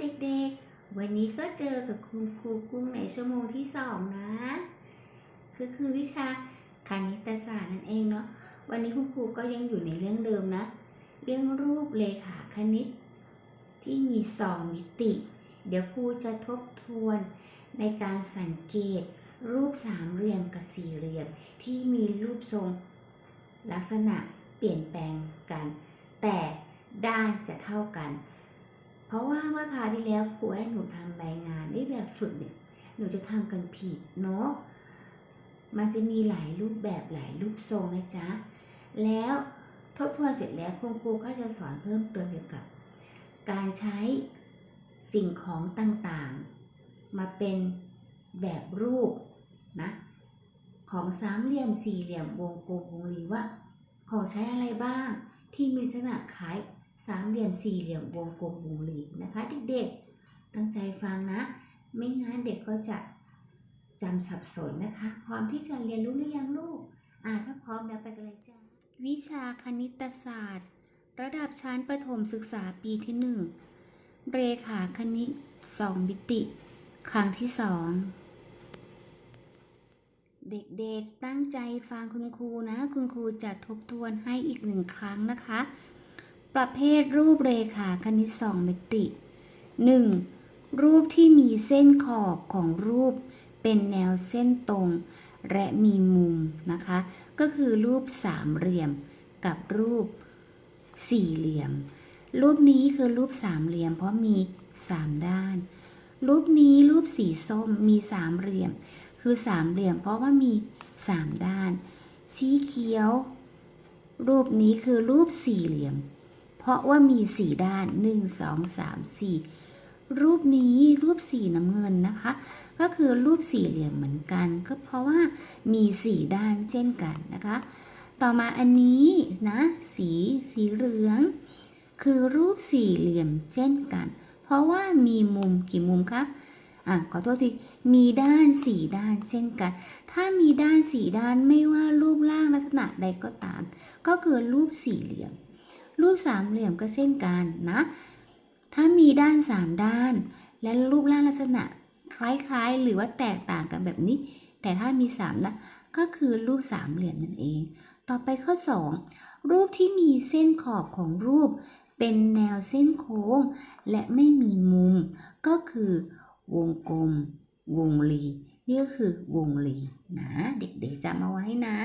เด็กๆ วันนี้ก็เจอกับคุณครูกุ้งในชั่วโมงที่สองนะก็คือวิชาคณิตศาสตร์นั่นเองเนาะ วันนี้คุณครูก็ยังอยู่ในเรื่องเดิมนะ เรื่องรูปเลขาคณิต ที่มีสองมิติ เดี๋ยวครูจะทบทวนในการสังเกต รูปสามเหลี่ยมกับสี่เหลี่ยมที่มีรูปทรงลักษณะเปลี่ยนแปลงกัน แต่ด้านจะเท่ากัน เพราะว่าเมื่อคราวที่แล้วครูให้หนูทำใบงานได้แบบฝึกเนี่ยหนูจะทำกันผิดเนาะมันจะมีหลายรูปแบบหลายรูปทรงนะจ๊ะ แล้วทบทวนเสร็จแล้วคุณครูก็จะสอนเพิ่มเติมเกี่ยวกับ การใช้สิ่งของต่างๆ มาเป็นแบบรูปนะของสามเหลี่ยมสี่เหลี่ยมวงกลมวงรีว่า ของใช้อะไรบ้างที่มีลักษณะคล้าย สามเหลี่ยมสี่เหลี่ยมวงกลมวงรีนะคะ เด็กๆ ตั้งใจฟังนะ ไม่งั้นเด็กก็จะจำสับสนนะคะ พร้อมที่จะเรียนรู้หรือยังลูก อ่าถ้าพร้อมแล้วไปกันเลยจ้าวิชาคณิตศาสตร์ ระดับชั้นประถมศึกษาปีที่หนึ่งเรขาคณิตสองมิติ ครั้งที่สองเด็กๆตั้งใจฟังคุณครูนะ คุณครูจะทบทวนให้อีกหนึ่งครั้งนะคะ ประเภทรูปเรขาคณิตสองมิติ 1. รูปที่มีเส้นขอบของรูปเป็นแนวเส้นตรง และมีมุมนะคะ ก็คือรูปสามเหลี่ยมกับรูปสี่เหลี่ยม รูปนี้คือรูปสามเหลี่ยมเพราะมีสามด้าน รูปนี้รูปสีส้มมีสามเหลี่ยม คือสามเหลี่ยมเพราะว่ามีสามด้าน สีเขียว รูปนี้คือรูปสี่เหลี่ยม เพราะว่ามีสี่ด้านหนึ่งสองสามสี่รูปนี้รูปสีน้ำเงินนะคะ ก็คือรูปสี่เหลี่ยมเหมือนกัน ก็เพราะว่ามีสี่ด้านเช่นกันนะคะ ต่อมาอันนี้นะสีสีเหลือง คือรูปสี่เหลี่ยมเช่นกัน เพราะว่ามีมุมกี่มุมคะอะขอโทษทีมีด้านสี่ด้านเช่นกัน ถ้ามีด้านสี่ด้านไม่ว่ารูปร่างลักษณะใดก็ตาม ก็คือรูปสี่เหลี่ยม รูปสามเหลี่ยมก็เช่นกันนะ ถ้ามีด้านสามด้าน และรูปร่างลักษณะคล้ายๆ หรือว่าแตกต่างกันแบบนี้ แต่ถ้ามีสามด้านก็คือรูปสามเหลี่ยมนั่นเอง ต่อไปข้อ 2 รูปที่มีเส้นขอบของรูป เป็นแนวเส้นโค้ง และไม่มีมุม ก็คือวงกลม วงรี นี่ก็คือวงรีนะ เด็กๆจำเอาไว้นะ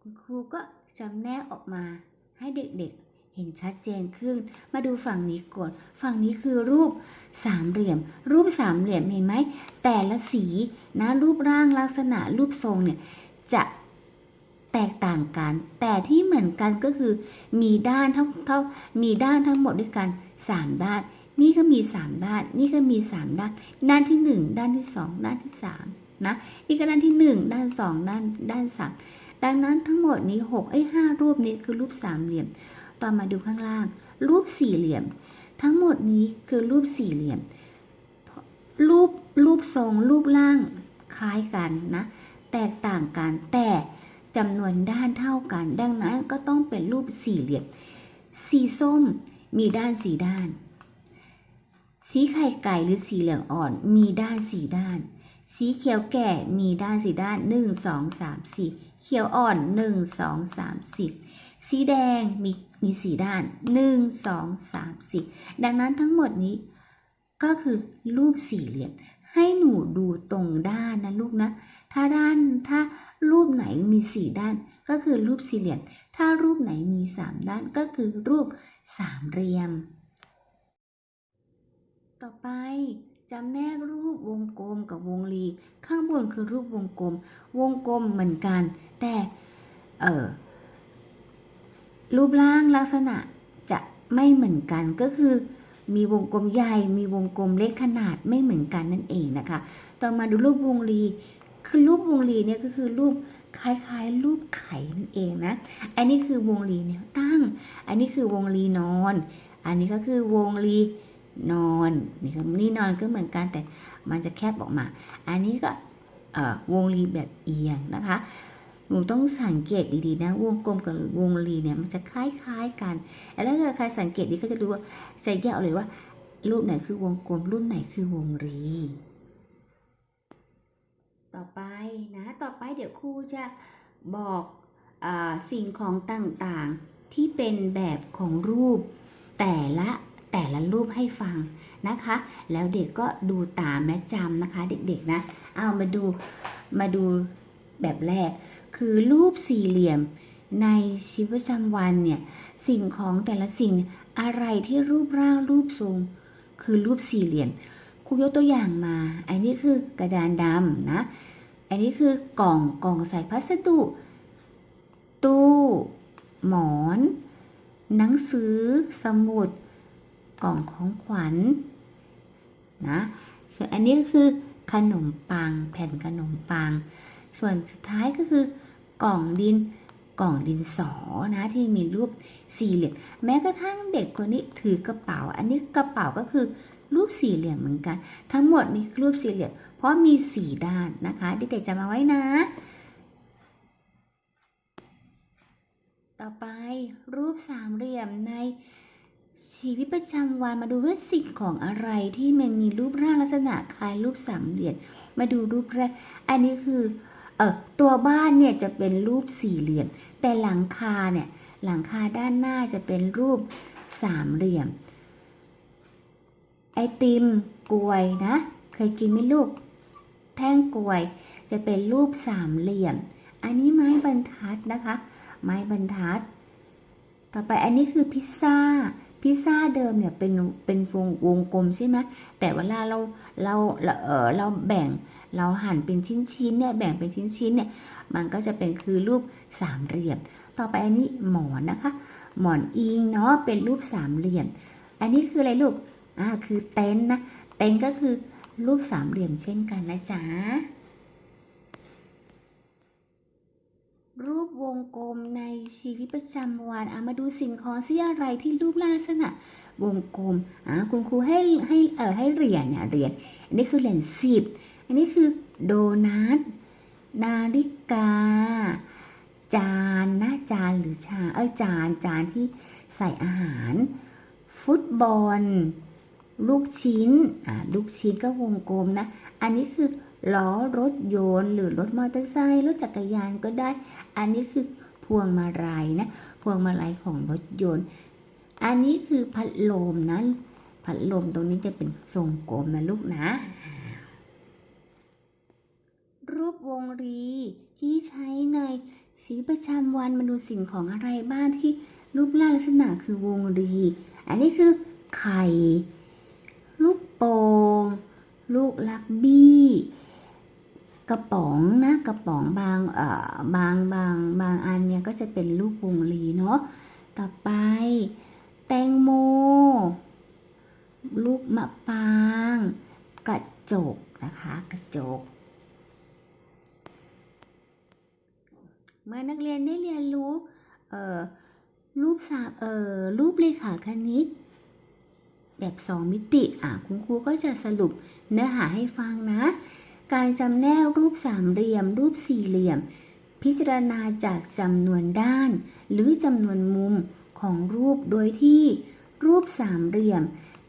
คุณครูก็จำแนกออกมา ให้เด็กๆ เห็นชัดเจนขึ้น มาดูฝั่งนี้ก่อนฝั่งนี้คือรูปสามเหลี่ยม รูปสามเหลี่ยมเห็นไหม แต่ละสีนะรูปร่างลักษณะรูปทรงเนี่ยจะแตกต่างกัน แต่ที่เหมือนกันก็คือ มีด้านเท่าเท่ามีด้านทั้งหมดด้วยกัน 3 ด้าน นี่ก็มี 3 ด้าน นี่ก็มี 3 ด้าน ด้านที่ 1 ด้านที่ 2 ด้านที่3นะ นี่ก็ด้านที่ 1 ด้าน 2 ด้าน ด้าน 3 ดังนั้นทั้งหมดนี้6ไอ้5รูปนี้คือรูปสามเหลี่ยม ต่อมาดูข้างล่าง รูปสี่เหลี่ยม ทั้งหมดนี้คือรูปสี่เหลี่ยม รูปรูปทรงรูปร่างคล้ายกันนะ แตกต่างกันแต่จำนวนด้านเท่ากัน ดังนั้นก็ต้องเป็นรูปสี่เหลี่ยม สีส้มมีด้านสี่ด้าน สีไข่ไก่หรือสีเหลืองอ่อนมีด้านสี่ด้าน สีเขียวแก่มีด้านสี่ด้านหนึ่งสองสามสี่ เขียวอ่อนหนึ่งสองสามสี่สีแดงมีมีสี่ด้านหนึ่งสองสามสี่ดังนั้นทั้งหมดนี้ ก็คือรูปสี่เหลี่ยม ให้หนูดูตรงด้านนะลูกนะ ถ้าด้านถ้ารูปไหนมีสี่ด้าน ก็คือรูปสี่เหลี่ยม ถ้ารูปไหนมีสามด้านก็คือรูปสามเหลี่ยม ต่อไป จำแนกรูปวงกลมกับวงรี ข้างบนคือรูปวงกลม วงกลมเหมือนกัน แต่เออรูปร่างลักษณะจะไม่เหมือนกันก็คือมีวงกลมใหญ่ มีวงกลมเล็กขนาดไม่เหมือนกันนั่นเองนะคะ ต่อมาดูรูปวงรี คือรูปวงรีเนี่ยก็คือรูปคล้ายๆ รูปไข่นั่นเองนะ อันนี้คือวงรีแนวตั้ง อันนี้คือวงรีนอน อันนี้ก็คือวงรี นอนนี่คือนี่นอนก็เหมือนกันแต่มันจะแคบออกมา อันนี้ก็วงรีแบบเอียงนะคะหนูต้องสังเกตดีๆนะ วงกลมกับวงรีเนี่ยมันจะคล้ายๆกันแล้วถ้าใครสังเกตดีก็จะรู้ว่าจะแยกออกเลยว่า รูปไหนคือวงกลมรูปไหนคือวงรี ต่อไปนะ ต่อไปเดี๋ยวครูจะบอกอสิ่งของต่างๆที่เป็นแบบของรูปแต่ละ แต่ละรูปให้ฟังนะคะ แล้วเด็กก็ดูตามและจำนะคะ เด็กๆนะ เอามาดูมาดูแบบแรก คือรูปสี่เหลี่ยมในชีวิตประจำวันเนี่ยสิ่งของแต่ละสิ่งอะไรที่รูปร่างรูปทรง คือรูปสี่เหลี่ยมครูยกตัวอย่างมา อันนี้คือกระดานดำนะ อันนี้คือกล่องกล่องใส่พัสดุ ตู้ หมอน หนังสือ สมุด กล่องของขวัญนะส่วนอันนี้ก็คือขนมปังแผ่นขนมปัง ส่วนสุดท้ายก็คือกล่องดินกล่องดินสอนะที่มีรูปสี่เหลี่ยมแม้กระทั่งเด็กคนนี้ถือกระเป๋า อันนี้กระเป๋าก็คือรูปสี่เหลี่ยมเหมือนกัน ทั้งหมดนี่รูปสี่เหลี่ยม เพราะมีสี่ด้านนะคะเด็กๆจำมาไว้นะ ต่อไปรูปสามเหลี่ยมใน ชีวิตประจำวันมาดูว่าสิ่งของอะไรที่มันมีรูปร่างลักษณะคล้ายรูปสามเหลี่ยมมาดูรูปแรก อันนี้คือเออตัวบ้านเนี่ยจะเป็นรูปสี่เหลี่ยม แต่หลังคาเนี่ยหลังคาด้านหน้าจะเป็นรูปสามเหลี่ยม ไอติมกลวยนะ เคยกินไหมลูก แท่งกลวยจะเป็นรูปสามเหลี่ยม อันนี้ไม้บรรทัดนะคะ ไม้บรรทัด ต่อไปอันนี้คือพิซซ่า พิซซ่าเดิมเนี่ยเป็นเป็นวงวงกลมใช่ไหมแต่เวลาเราเราเราเออเราแบ่งเราหั่นเป็นชิ้นๆเนี่ยแบ่งเป็นชิ้นๆเนี่ยมันก็จะเป็นคือรูปสามเหลี่ยม ต่อไปอันนี้หมอนนะคะ หมอนอิงเนาะเป็นรูปสามเหลี่ยม อันนี้คืออะไรลูกอ่าคือเต็นท์นะเต็นท์ก็คือรูปสามเหลี่ยมเช่นกันนะจ๊ะ รูปวงกลมในชีวิตประจำวันอะมาดูสิ่งของที่อะไรที่รูปร่างลักษณะ วงกลมอะคุณครูให้ให้เออให้เหรียญเนี่ยเหรียญอันนี้คือเหรียญสิบอันนี้คือโดนัทนาฬิกา จานนะจานหรือชาเอ้ยจานจานที่ใส่อาหาร ฟุตบอล ลูกชิ้นอ่าลูกชิ้นก็วงกลมนะ อันนี้คือ ล้อรถยนต์หรือรถมอเตอร์ไซค์รถจักรยานก็ได้ อันนี้คือพวงมาลัยนะ พวงมาลัยของรถยนต์ อันนี้คือพัดลมนะพัดลมตรงนี้จะเป็นทรงกลมนะลูกนะ รูปวงรีที่ใช้ในชีวิตประจำวันมาดูสิ่งของอะไรบ้างที่รูปร่างลักษณะคือวงรี อันนี้คือไข่ ลูกโป่งลูกลักบี้ กระป๋องนะกระป๋องบางเอ่อบางบางบางอันเนี่ยก็จะเป็นลูกวงรีเนาะต่อไป แตงโม ลูกมะปาง กระจกนะคะกระจก เมื่อนักเรียนได้เรียนรู้เอ่อรูปสามเอ่อรูปเลขาคณิต แบบสองมิติอะคุณครูก็จะสรุปเนื้อหาให้ฟังนะ การจำแนกรูปสามเหลี่ยม รูปสี่เหลี่ยม พิจารณาจากจำนวนด้าน หรือจำนวนมุมของรูปโดยที่ รูปสามเหลี่ยม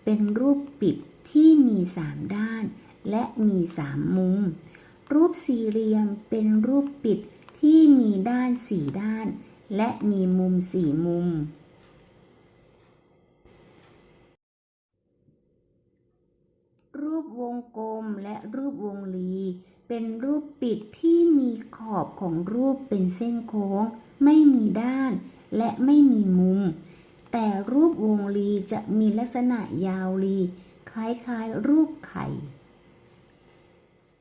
เป็นรูปปิดที่มีสามด้าน และมีสามมุม รูปสี่เหลี่ยมเป็นรูปปิดที่มีด้านสี่ด้าน และมีมุมสี่มุม รูป วงกลมและรูปวงรี เป็นรูปปิดที่มีขอบของรูปเป็นเส้นโค้ง ไม่มีด้านและไม่มีมุม แต่รูปวงรีจะมีลักษณะยาวรี คล้ายๆรูปไข่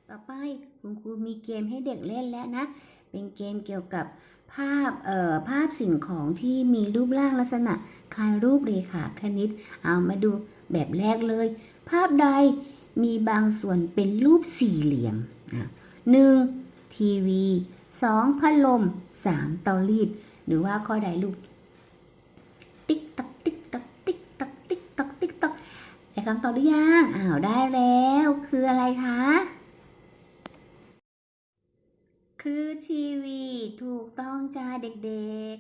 ต่อไปคุณครูมีเกมให้เด็กเล่นแล้วนะ เป็นเกมเกี่ยวกับภาพ เอ่อ ภาพสิ่งของที่มีรูปร่างลักษณะ คล้ายรูปเรขาคณิต เอามาดูแบบแรกเลย ภาพใด มีบางส่วนเป็นรูปสี่เหลี่ยมอะหนึ่งทีวีสองพัดลมสามเตารีด หรือว่าข้อใดลูก ติ๊กตักติ๊กตักติ๊กตักติ๊กตักติ๊กตักได้คำตอบหรือยังอ้าวได้แล้ว คืออะไรคะ คือทีวีถูกต้องจ้าเด็ก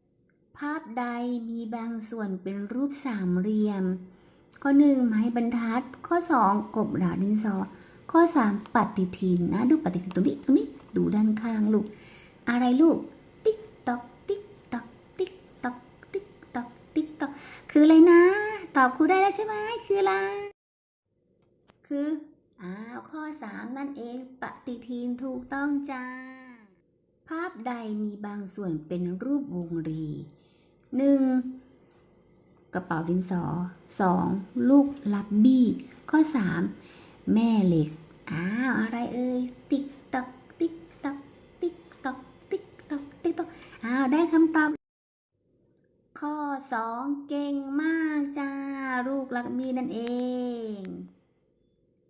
ๆ ภาพใดมีบางส่วนเป็นรูปสามเหลี่ยม ข้อหนึ่งไม้บรรทัด ข้อสองกบดาดินสอ ข้อสามปฏิทินนะ ดูปฏิทินตรงนี้ตรงนี้ดูด้านข้างลูก อะไรลูก ติ๊กตอกติ๊กตอกติ๊กตอกติ๊กตอกติ๊กตอกคืออะไรนะ ตอบครูได้แล้วใช่ไหมคืออะไร คืออ้าวข้อสามนั่นเองปฏิทินถูกต้องจ้า ภาพใดมีบางส่วนเป็นรูปวงรีหนึ่ง กระเป๋าดินสอสองลูกลับบี้ ข้อสามแม่เหล็ก อ้าวอะไรเอ่ย ติ๊กตอกติ๊กตอกติ๊กตอกติ๊กตอกติ๊กตอกอ้าวได้คำตอบ ข้อสองเก่งมากจ้า ลูกลักบี้นั่นเอง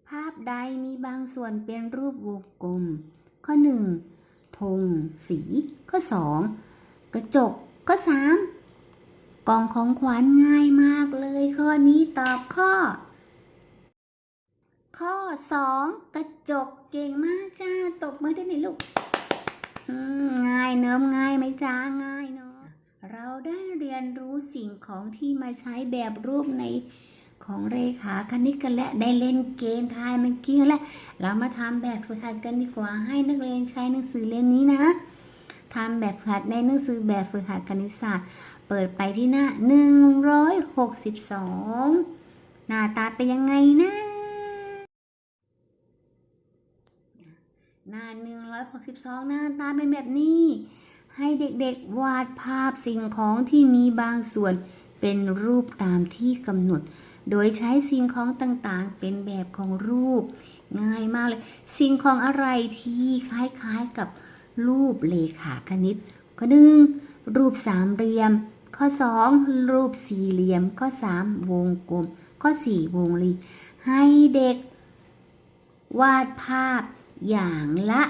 ภาพใดมีบางส่วนเป็นรูปวงกลม ข้อหนึ่งธงสี ข้อสองกระจก ข้อสาม กล่องของขวัญง่ายมากเลยข้อนี้ตอบข้อ ข้อสองกระจกเก่งมากจ้าตบมือได้ไหมลูกง่ายเนอะง่ายไหมจ้าง่ายเนอะเราได้เรียนรู้สิ่งของที่มาใช้แบบรูปในของเรขาคณิตกันและได้เล่นเกมทายเมื่อกี้และเรามาทำแบบฝึกหัดกันดีกว่าให้นักเรียนใช้หนังสือเล่มนี้นะ ทำแบบฝึกหัดในหนังสือแบบฝึกหัดคณิตศาสตร์ เปิดไปที่หน้า 162 หน้าตาเป็นยังไงนะ หน้า 162 หน้าตาเป็นแบบนี้ ให้เด็กๆวาดภาพสิ่งของที่มีบางส่วนเป็นรูปตามที่กำหนด โดยใช้สิ่งของต่างๆ เป็นแบบของรูป ง่ายมากเลย สิ่งของอะไรที่คล้ายๆกับ รูปเลขาคณิต ข้อหนึ่งรูปสามเหลี่ยม ข้อสองรูปสี่เหลี่ยม ข้อสามวงกลม ข้อสี่วงรีให้เด็ก วาดภาพอย่างละ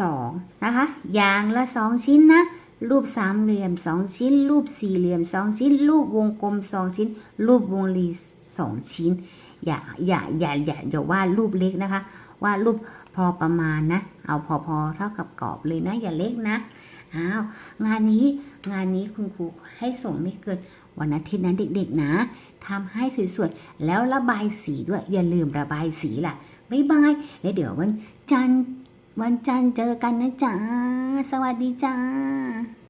สองนะคะ อย่างละสองชิ้นนะ รูปสามเหลี่ยมสองชิ้น รูปสี่เหลี่ยมสองชิ้น รูปวงกลมสองชิ้น รูปวงรีสองชิ้น อย่าอย่าอย่าอย่าอย่าวาดรูปเล็กนะคะวาดรูปพอประมาณนะ เอาพอพอเท่ากับกรอบเลยนะ อย่าเล็กนะอ้าวงานนี้งานนี้คุณครูให้ส่งไม่เกินวันอาทิตย์นะเด็กๆนะทำให้สวยๆแล้วระบายสีด้วย อย่าลืมระบายสีล่ะบ๊ายบายแล้วเดี๋ยววันจันทร์วันจันทร์เจอกันนะจ๊ะสวัสดีจ้า